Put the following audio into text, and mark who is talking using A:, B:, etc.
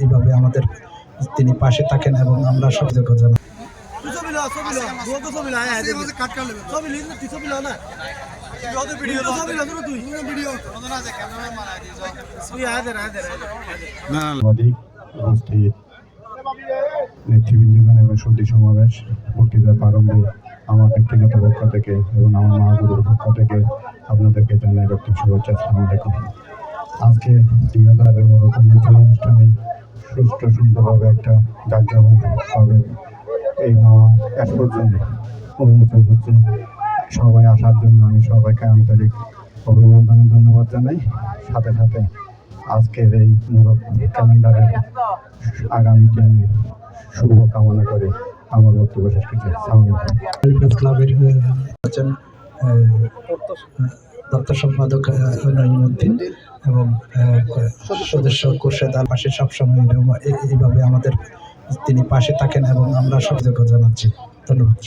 A: এইভাবে আমাদের তিনি পাশে থাকেন এবং আমরা জানাই
B: দে
C: সাংবাদিক উপস্থিত নেতৃবৃন্দগণ এবং সন্ধি সমাবেশ, বক্তৃতার প্রারম্ভে আমার ব্যক্তিগত পক্ষ থেকে এবং আমার মহাগুরুর পক্ষ থেকে আপনাদেরকে জানাই ব্যক্তি শুভেচ্ছা, আসসালামু আলাইকুম। আজকে মতো উন্মোচন অনুষ্ঠানে সুষ্ঠু সুন্দরভাবে একটা জাঁকজমকভাবে এই মহা এক পর্যন্ত উন্মোচন হচ্ছে। সবাই আসার জন্য আমি সবাইকে আন্তরিক অভিনন্দন, ধন্যবাদ জানাই। সাথে সাথে আজকের এই মুরব ক্যালেন্ডারের আগামী দিনে শুভ কামনা করে আমার বক্তব্য শেষ করছি।
A: ক্লাবের দপ্তর সম্পাদক নঈমুদ্দিন এবং সদস্য কোরশেদ আল পাশে সবসময় এইভাবে আমাদের তিনি পাশে থাকেন এবং আমরা সহযোগিতা জানাচ্ছি। ধন্যবাদ।